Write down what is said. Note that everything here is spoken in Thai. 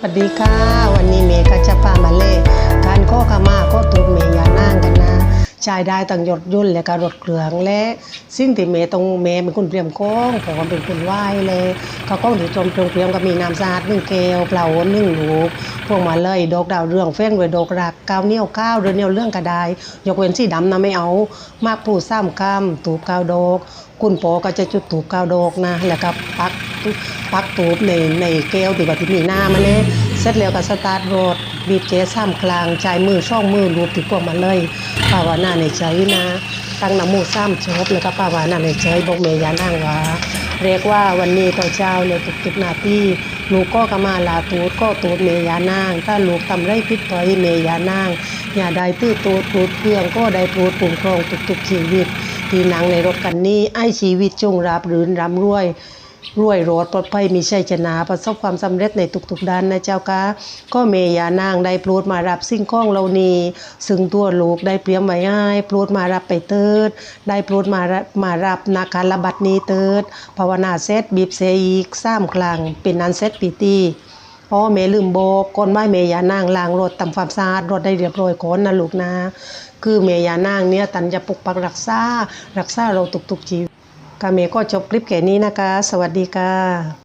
สวัสดีค่ะ วันนี้เมย์ก็จะพามาเล่น ชายได้ตั้งหยดยุ่นและก็รถเกลืองและสิ่งที่เมย์ต้องเมย์เป็นคนเตรียมก้องผมเป็นคนไหว้เลยก็ก้องที่จมตรงเตรียมก็มีน้ำสะอาดหนึ่งแก้วเปล่าหนึ่งลูกพวกมาเลยดอกดาวเรืองเฟ้งด้วยดอกรักก้าวเนี่ยวก้าวเดือนเนียวเรื่องกระไดยกเว้นสีดำนะไม่เอา มากผู้ซ้ำคำตูบก้าวดอกคุณปอก็จะจุดตูบก้าวดอกนะแล้วก็ปักปักตูบในในแก้วที่ว่าที่มีหน้ามันเนี่ย สร็จแล้วก็สตาร์ทรถบีบเจซ้ำกลางใจมือช่องมือรูปติดพวกมันเลยภาวนาในใจนะ ตั้งน้ำมูกซ้ำจบแล้วก็ภาวนาในใจบอกเมยานั่งว่าเรียกว่าวันนี้ต่อเจ้าเนี่ยทุกๆนาทีลูกก็กมาลาตูดก็ตูดเมยานาง ถ้าลูกทำไรผิดไปเมยานาง อย่าได้ตื้อตูดตูดเครื่องก็ได้ตูดปุ่มครองทุกๆชีวิตที่นั่งในรถกันนี้ไอ้ชีวิตจงราบรื่นร่ำรวย รวยรอดปลอดภัยมีชัยชนะ ประสบความสำเร็จในทุกๆด้านนะเจ้าค่ะก็เมยานางได้โปรดมารับสิ่งของเหล่านี้ซึ่งตัวลูกได้เตรียมไว้ให้โปรดมารับไปเติดได้โปรดมารับมารับนาการบัดนี้เติดภาวนาเซตบีบเซอีกสามครั้งเป็นนันเซตปีตีพราะว่ลืมโบกก้นไม้เมยานางล้างรถทำความสะอาดรถได้เรียบร้อยก่อนนะลูกนะ คือเมยานางเนี่ยตันจะปกปักรักษารักษาเราทุกๆชีวิต กาเมก็จบคลิปแค่นี้นะคะ สวัสดีค่ะ